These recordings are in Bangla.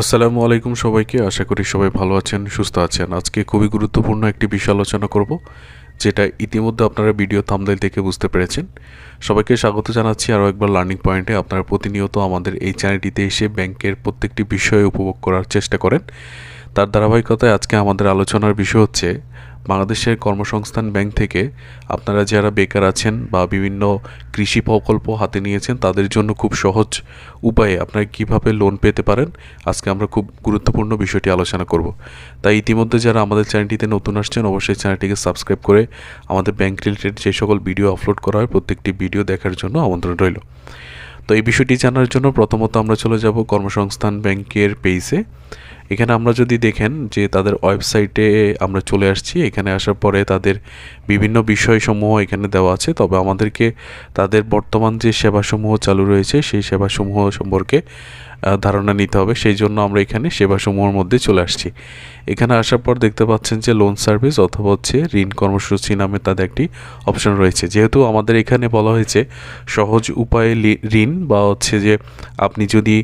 আসসালামু আলাইকুম সবাইকে। আশা করি সবাই ভালো আছেন, সুস্থ আছেন। আজকে খুবই গুরুত্বপূর্ণ একটি বিষয় আলোচনা করব, যেটা ইতিমধ্যে আপনারা ভিডিও থামদাইল থেকে বুঝতে পেরেছেন। সবাইকে স্বাগত জানাচ্ছি আরও একবার লার্নিং পয়েন্টে আপনারা প্রতিনিয়ত আমাদের এই চ্যানেলটিতে এসে ব্যাংকের প্রত্যেকটি বিষয়ে উপভোগ করার চেষ্টা করেন। তার ধারাবাহিকতায় আজকে আমাদের আলোচনার বিষয় হচ্ছে বাংলাদেশের কর্মসংস্থান ব্যাংক থেকে আপনারা যারা বেকার আছেন বা বিভিন্ন কৃষি প্রকল্প হাতে নিয়েছেন, তাদের জন্য খুব সহজ উপায়ে আপনারা কীভাবে লোন পেতে পারেন, আজকে আমরা খুব গুরুত্বপূর্ণ বিষয়টি আলোচনা করব। তাই ইতিমধ্যে যারা আমাদের চ্যানেলটিতে নতুন আসছেন, অবশ্যই চ্যানেলটিকে সাবস্ক্রাইব করে আমাদের ব্যাংক রিলেটেড যে সকল ভিডিও আপলোড করা হয়, প্রত্যেকটি ভিডিও দেখার জন্য আমন্ত্রণ রইল। তো এই বিষয়টি জানার জন্য প্রথমত আমরা চলে যাব কর্মসংস্থান ব্যাংকের পেজে এখানে আমরা যদি দেখেন যে তাদের ওয়েবসাইটে আমরা চলে আসছি, এখানে আসার পরে তাদের বিভিন্ন বিষয়সমূহ এখানে দেওয়া আছে। তবে আমাদেরকে তাদের বর্তমান যে সেবাসমূহ চালু রয়েছে, সেই সেবাসমূহ সম্পর্কে ধারণা নিতে হবে। সেই জন্য আমরা এখানে সেবাসমূহের মধ্যে চলে আসছি। এখানে আসার পর দেখতে পাচ্ছেন যে লোন সার্ভিস অথবা হচ্ছে ঋণ কর্মসূচি নামে তাদের একটি অপশন রয়েছে। যেহেতু আমাদের এখানে বলা হয়েছে সহজ উপায়ে ঋণ বা হচ্ছে যে আপনি যদি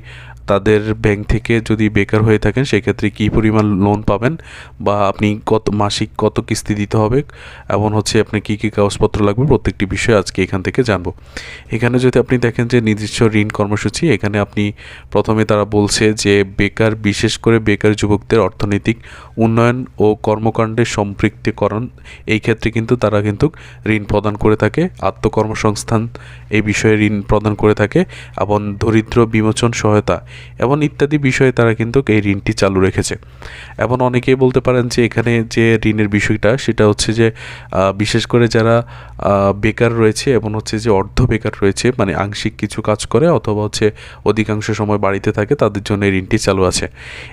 তাদের ব্যাংক থেকে যদি বেকার হয়ে থাকেন, সেক্ষেত্রে কী পরিমাণ লোন পাবেন? বা আপনি কত, মাসিক কত কিস্তি দিতে হবে? এবং হচ্ছে আপনি কী কী কাগজপত্র লাগবে? প্রত্যেকটি বিষয় আজকে এখান থেকে জানব। এখানে যদি আপনি দেখেন যে নির্দিষ্ট ঋণ কর্মসূচি, এখানে আপনি প্রথমে তারা বলছে যে বেকার, বিশেষ করে বেকার যুবকদের অর্থনৈতিক উন্নয়ন ও কর্মকাণ্ডে সম্পৃক্তিকরণ, এই ক্ষেত্রে কিন্তু তারা কিন্তু ঋণ প্রদান করে থাকে। আত্মকর্মসংস্থান, এই বিষয়ে ঋণ প্রদান করে থাকে। এবং দরিদ্র বিমোচন সহায়তা এবং ইত্যাদি বিষয়ে তারা কিন্তু এই ঋণটি চালু রেখেছে। এবং অনেকেই বলতে পারেন যে এখানে যে ঋণের বিষয়টা, সেটা হচ্ছে যে বিশেষ করে যারা বেকার রয়েছে এবং হচ্ছে যে অর্ধ বেকার রয়েছে মানে আংশিক কিছু কাজ করে অথবা হচ্ছে অধিকাংশ সময় বাড়িতে থাকে, তাদের জন্য এই ঋণটি চালু আছে।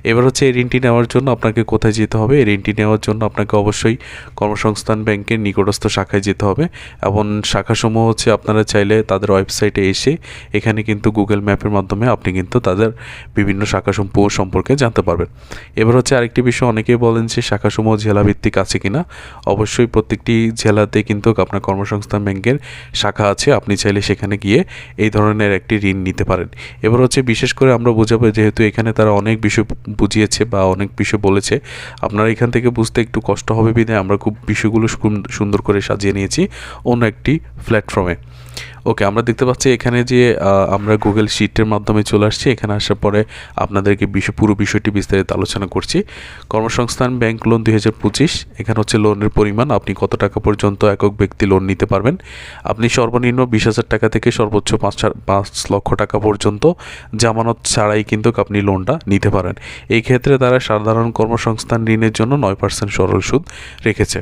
এবার হচ্ছে এই ঋণটি নেওয়ার জন্য আপনাকে কোথায় যেতে হবে? এই ঋণটি নেওয়ার জন্য আপনাকে অবশ্যই কর্মসংস্থান ব্যাংকের নিকটস্থ শাখায় যেতে হবে এবং শাখাসমূহ হচ্ছে আপনারা চাইলে তাদের ওয়েবসাইটে এসে এখানে কিন্তু গুগল ম্যাপের মাধ্যমে আপনি কিন্তু তাদের বিভিন্ন শাখাসমূহ সম্পর্কে জানতে পারবেন। এবার হচ্ছে আরেকটি বিষয়, অনেকেই বলেন যে শাখাসমূহ জেলাভিত্তিক আছে কিনা। অবশ্যই প্রত্যেকটি জেলাতে কিন্তু আপনার কর্মসংস্থান ব্যাংকের শাখা আছে। আপনি চাইলে সেখানে গিয়ে এই ধরনের একটি ঋণ নিতে পারেন। এবার হচ্ছে বিশেষ করে আমরা বোঝাবো যেহেতু এখানে তারা অনেক বিষয় বুঝিয়েছে বা অনেক বিষয় বলেছে, আপনারা এখান থেকে বুঝতে একটু কষ্ট হবে বিধায় আমরা খুব বিষয়গুলো সুন্দর করে সাজিয়ে নিয়েছি অন্য একটি প্ল্যাটফর্মে। ওকে আমরা দেখতে পাচ্ছি এখানে যে আমরা গুগল শিটের মাধ্যমে চলে আসছি। এখানে আসার পরে আপনাদেরকে বিষয়, পুরো বিষয়টি বিস্তারিত আলোচনা করছি। কর্মসংস্থান, ব্যাংক লোন দুই হাজার পঁচিশ, এখানে হচ্ছে লোনের পরিমাণ। আপনি কত টাকা পর্যন্ত একক ব্যক্তি লোন নিতে পারবেন? আপনি সর্বনিম্ন বিশ হাজার টাকা থেকে সর্বোচ্চ পাঁচ পাঁচ লক্ষ টাকা পর্যন্ত জামানত ছাড়াই কিন্তু আপনি লোনটা নিতে পারেন। এই ক্ষেত্রে তারা সাধারণ কর্মসংস্থান ঋণের জন্য নয় পার্সেন্ট সরল সুদ রেখেছে।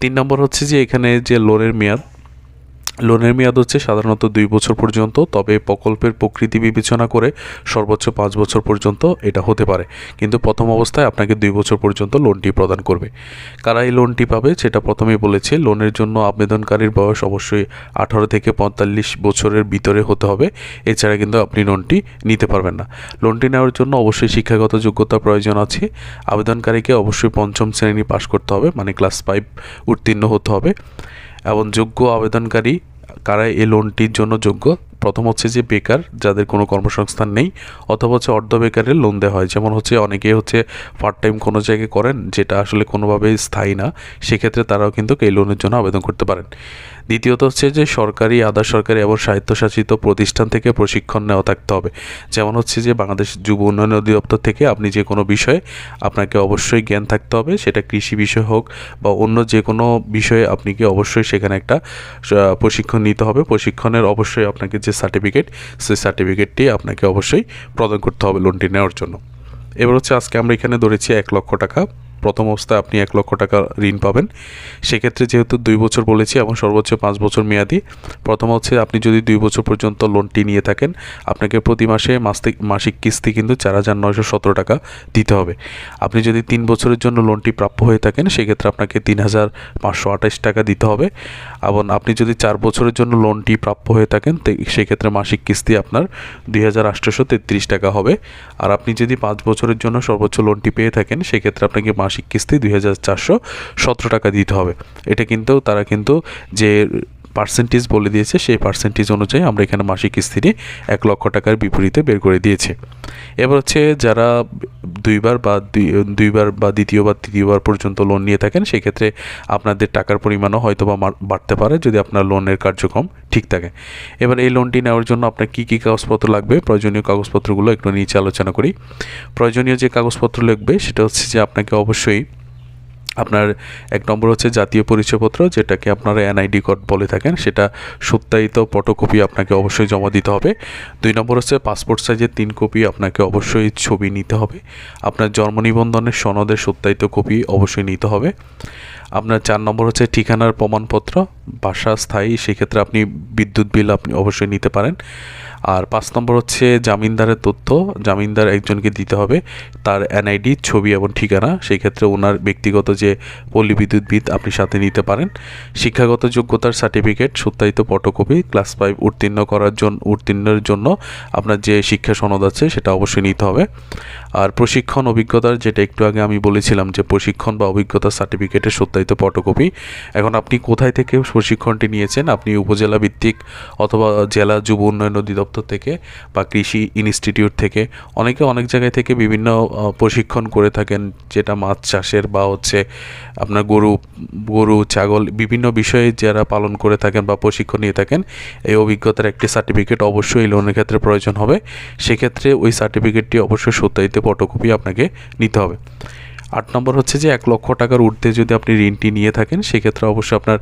তিন নম্বর হচ্ছে যে, এখানে যে লোনের মেয়াদ লোনের মেয়াদ হচ্ছে সাধারণত দুই বছর পর্যন্ত, তবে প্রকল্পের প্রকৃতি বিবেচনা করে সর্বোচ্চ পাঁচ বছর পর্যন্ত এটা হতে পারে। কিন্তু প্রথম অবস্থায় আপনাকে দুই বছর পর্যন্ত লোনটি প্রদান করবে। কারা এই লোনটি পাবে সেটা প্রথমেই বলেছে, লোনের জন্য আবেদনকারীর বয়স অবশ্যই আঠারো থেকে পঁয়তাল্লিশ বছরের ভিতরে হতে হবে। এছাড়া কিন্তু আপনি লোনটি নিতে পারবেন না। লোনটি নেওয়ার জন্য অবশ্যই শিক্ষাগত যোগ্যতা প্রয়োজন আছে। আবেদনকারীকে অবশ্যই পঞ্চম শ্রেণি পাশ করতে হবে মানে ক্লাস ফাইভ উত্তীর্ণ হতে হবে। এবং যোগ্য আবেদনকারী কারা এই লোনটির জন্য যোগ্য? প্রথম হচ্ছে যে বেকার, যাদের কোনো কর্মসংস্থান নেই, অথবা হচ্ছে অর্ধ বেকারের লোন দেওয়া হয়। যেমন হচ্ছে অনেকে হচ্ছে পার্ট টাইম কোনো জায়গায় করেন, যেটা আসলে কোনোভাবেই স্থায়ী না, সেক্ষেত্রে তারাও কিন্তু এই লোনের জন্য আবেদন করতে পারেন। দ্বিতীয়ত হচ্ছে যে সরকারি, আধা সরকারি এবং স্বায়ত্তশাসিত প্রতিষ্ঠান থেকে প্রশিক্ষণ নেওয়া থাকতে হবে। যেমন হচ্ছে যে বাংলাদেশ যুব উন্নয়ন অধিদপ্তর থেকে আপনি যে কোনো বিষয়ে আপনাকে অবশ্যই জ্ঞান থাকতে হবে, সেটা কৃষি বিষয় হোক বা অন্য যে কোনো বিষয়ে আপনি কি অবশ্যই সেখানে একটা প্রশিক্ষণ নিতে হবে। প্রশিক্ষণের অবশ্যই আপনাকে যে সার্টিফিকেট সেই সার্টিফিকেটটি আপনাকে অবশ্যই প্রদান করতে হবে লোনটি নেওয়ার জন্য। এবার হচ্ছে আজকে আমরা এখানে ধরেছি এক লক্ষ টাকা। প্রথম অবস্থায় আপনি এক লক্ষ টাকা ঋণ পাবেন। সেক্ষেত্রে যেহেতু দুই বছর বলেছি এবং সর্বোচ্চ পাঁচ বছর মেয়াদি, প্রথম হচ্ছে আপনি যদি দুই বছর পর্যন্ত লোনটি নিয়ে থাকেন, আপনাকে প্রতি মাসে মাসিক মাসিক কিস্তি কিন্তু চার হাজার নয়শো সতেরো টাকা দিতে হবে। আপনি যদি তিন বছরের জন্য লোনটি প্রাপ্য হয়ে থাকেন, সেক্ষেত্রে আপনাকে তিন হাজার পাঁচশো আঠাশ টাকা দিতে হবে। এবং আপনি যদি চার বছরের জন্য লোনটি প্রাপ্য হয়ে থাকেন সেক্ষেত্রে মাসিক কিস্তি আপনার দুই হাজার আটশোশো তেত্রিশ টাকা হবে। আর আপনি যদি পাঁচ বছরের জন্য সর্বোচ্চ লোনটি পেয়ে থাকেন, সেক্ষেত্রে আপনাকে মাসিক কিস্তি দুই হাজার চারশো সতেরো টাকা দিতে হবে। এটা কিন্তু তারা কিন্তু যে পার্সেন্টেজ বলে দিয়েছে, সেই পার্সেন্টেজ অনুযায়ী আমরা এখানে মাসিক কিস্তিটি এক লক্ষ টাকার বিপরীতে বের করে দিয়েছে। এবার হচ্ছে যারা দুইবার বা দুই- দুইবার বা দ্বিতীয়বার তৃতীয়বার পর্যন্ত লোন নিয়ে থাকেন, সেক্ষেত্রে আপনাদের টাকার পরিমাণও হয়তো বা বাড়তে পারে যদি আপনার লোনের কার্যক্রম ঠিক থাকে। এবার এই লোনটি নেওয়ার জন্য আপনার কী কী কাগজপত্র লাগবে? প্রয়োজনীয় কাগজপত্রগুলো একটু নিচে আলোচনা করি। প্রয়োজনীয় যে কাগজপত্র লাগবে, সেটা হচ্ছে যে আপনাকে অবশ্যই আপনার এক নম্বর হচ্ছে জাতীয় পরিচয়পত্র, যেটাকে আপনারা এনআইডি কার্ড বলে থাকেন, সেটা সত্যায়িত ফটোকপি আপনাকে অবশ্যই জমা দিতে হবে। দুই নম্বর হচ্ছে পাসপোর্ট সাইজের তিন কপি আপনাকে অবশ্যই ছবি নিতে হবে। আপনার জন্ম নিবন্ধনের সনদের সত্যায়িত কপি অবশ্যই নিতে হবে। আপনার চার নম্বর হচ্ছে ঠিকানার প্রমাণপত্র বাসা স্থায়ী, সেক্ষেত্রে আপনি বিদ্যুৎ বিল আপনি অবশ্যই নিতে পারেন। আর পাঁচ নম্বর হচ্ছে জামিনদারের তথ্য। জামিনদার একজনকে দিতে হবে। তার এনআইডি ছবি এবং ঠিকানা। সেই ক্ষেত্রে ওনার ব্যক্তিগত যে পল্লী বিদ্যুৎ বিল আপনি সাথে নিতে পারেন। শিক্ষাগত যোগ্যতার সার্টিফিকেট, সত্যায়িত ফটোকপি, ক্লাস ফাইভ উত্তীর্ণ করার জন্য উত্তীর্ণের জন্য আপনার যে শিক্ষা সনদ আছে, সেটা অবশ্যই নিতে হবে। আর প্রশিক্ষণ অভিজ্ঞতার, যেটা একটু আগে আমি বলেছিলাম যে প্রশিক্ষণ বা অভিজ্ঞতা সার্টিফিকেটের সত্যায়িত ফটোকপি। এখন আপনি কোথায় থেকে প্রশিক্ষণটি নিয়েছেন আপনি উপজেলা ভিত্তিক অথবা জেলা যুব উন্নয়ন অধিদপ্তর থেকে বা কৃষি ইনস্টিটিউট থেকে। অনেকে অনেক জায়গায় থেকে বিভিন্ন প্রশিক্ষণ করে থাকেন, যেটা মাছ চাষের বা হচ্ছে আপনার গরু গরু, ছাগল বিভিন্ন বিষয়ে যারা পালন করে থাকেন বা প্রশিক্ষণ নিয়ে থাকেন, এই অভিজ্ঞতার একটি সার্টিফিকেট অবশ্যই লোনের ক্ষেত্রে প্রয়োজন হবে। সেক্ষেত্রে ওই সার্টিফিকেটটি অবশ্যই সত্যায়িত ফটোকপি আপনাকে নিতে হবে। আট নম্বর হচ্ছে যে এক লক্ষ টাকার ঊর্ধ্বে যদি আপনি ঋণটি নিয়ে থাকেন, সেক্ষেত্রে অবশ্যই আপনার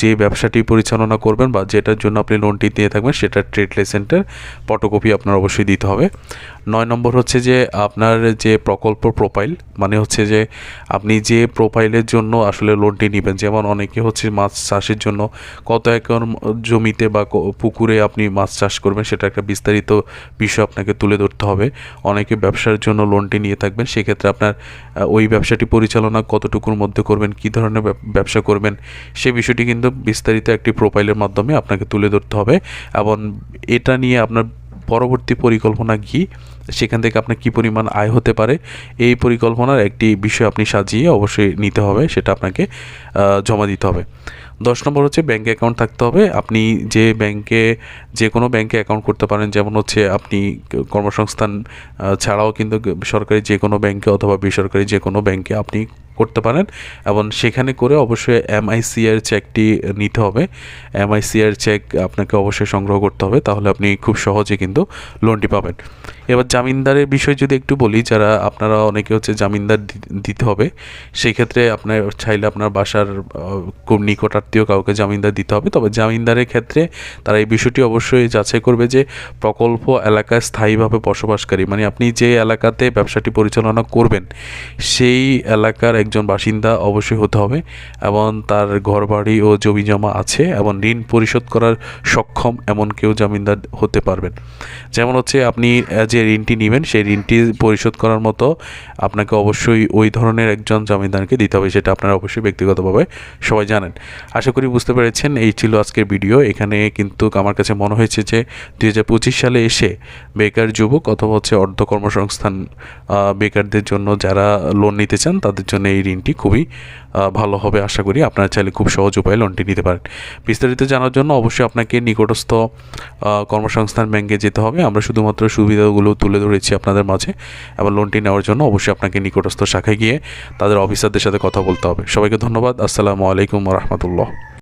যে ব্যবসাটি পরিচালনা করবেন বা যেটার জন্য আপনি লোনটি নিয়ে থাকবেন, সেটা ট্রেড লাইসেন্সের ফটোকপি আপনার অবশ্যই দিতে হবে। নয় নম্বর হচ্ছে যে আপনার যে প্রকল্প প্রোফাইল মানে হচ্ছে যে আপনি যে প্রোফাইলের জন্য আসলে লোনটি নেবেন, যেমন অনেকে হচ্ছে মাছ চাষের জন্য কত একর জমিতে বা পুকুরে আপনি মাছ চাষ করবেন, সেটা একটা বিস্তারিত বিষয় আপনাকে তুলে ধরতে হবে। অনেকে ব্যবসার জন্য লোনটি নিয়ে থাকবেন, সেক্ষেত্রে আপনার ওই ব্যবসাটি পরিচালনা কতটুকুর মধ্যে করবেন, কী ধরনের ব্যবসা করবেন, সে বিষয়টি কিন্তু বিস্তারিত একটি প্রোফাইলের মাধ্যমে আপনাকে তুলে ধরতে হবে। এবং এটা নিয়ে আপনার পরবর্তী পরিকল্পনা কী? সেখান থেকে আপনার কী পরিমাণ আয় হতে পারে, এই পরিকল্পনার একটি বিষয় আপনি সাজিয়ে অবশ্যই নিতে হবে, সেটা আপনাকে জমা দিতে হবে। দশ নম্বর হচ্ছে ব্যাঙ্কে অ্যাকাউন্ট থাকতে হবে। আপনি যে ব্যাংকে যে কোনো ব্যাংকে অ্যাকাউন্ট করতে পারেন, যেমন হচ্ছে আপনি কর্মসংস্থান ছাড়াও কিন্তু সরকারি যে কোনো ব্যাংকে অথবা বেসরকারি যে কোনো ব্যাংকে আপনি করতে পারেন এবং সেখানে করে অবশ্যই এমআইসিআর চেকটি নিতে হবে। এমআইসিআর চেক আপনাকে অবশ্যই সংগ্রহ করতে হবে, তাহলে আপনি খুব সহজে কিন্তু লোনটি পাবেন। এবার জামিনদারের বিষয় যদি একটু বলি, যারা আপনারা অনেকে হচ্ছে জামিনদার দিতে হবে সেই ক্ষেত্রে আপনার চাইলে আপনার বাসার খুব নিকটাত্মীয় কাউকে জামিনদার দিতে হবে। তবে জামিনদারের ক্ষেত্রে তারা এই বিষয়টি অবশ্যই যাচাই করবে যে প্রকল্প এলাকায় স্থায়ীভাবে বসবাসকারী মানে আপনি যে এলাকাতে ব্যবসাটি পরিচালনা করবেন, সেই এলাকার একজন বাসিন্দা অবশ্যই হতে হবে এবং তার ঘরবাড়ি ও জমি জমা আছে এবং ঋণ পরিশোধ করার সক্ষম এমন কেউ জামিনদার হতে পারবেন। যেমন হচ্ছে আপনি যে যে ঋণটি নেবেন, সেই ঋণটি পরিশোধ করার মতো আপনাকে অবশ্যই ওই ধরনের একজন জমিদারকে দিতে হবে, সেটা আপনারা অবশ্যই ব্যক্তিগতভাবে সবাই জানেন। আশা করি বুঝতে পেরেছেন, এই ছিল আজকের ভিডিও। এখানে কিন্তু আমার কাছে মনে হয়েছে যে, দুই হাজার পঁচিশ সালে এসে বেকার যুবক অথবা হচ্ছে অর্ধ কর্মসংস্থান বেকারদের জন্য যারা লোন নিতে চান, তাদের জন্য এই ঋণটি খুবই ভালো হবে। আশা করি আপনারা চাইলে খুব সহজ উপায়ে লোনটি নিতে পারেন। বিস্তারিত জানার জন্য অবশ্যই আপনাকে নিকটস্থ কর্মসংস্থান ব্যাংকে যেতে হবে। আমরা শুধুমাত্র সুবিধাগুলো তুলে ধরেছি আপনাদের মাঝে। এবং লোনটি নেওয়ার জন্য অবশ্যই আপনাকে নিকটস্থ শাখায় গিয়ে তাদের অফিসারদের সাথে কথা বলতে হবে। সবাইকে ধন্যবাদ। আসসালামু আলাইকুম রহমতুল্লাহ।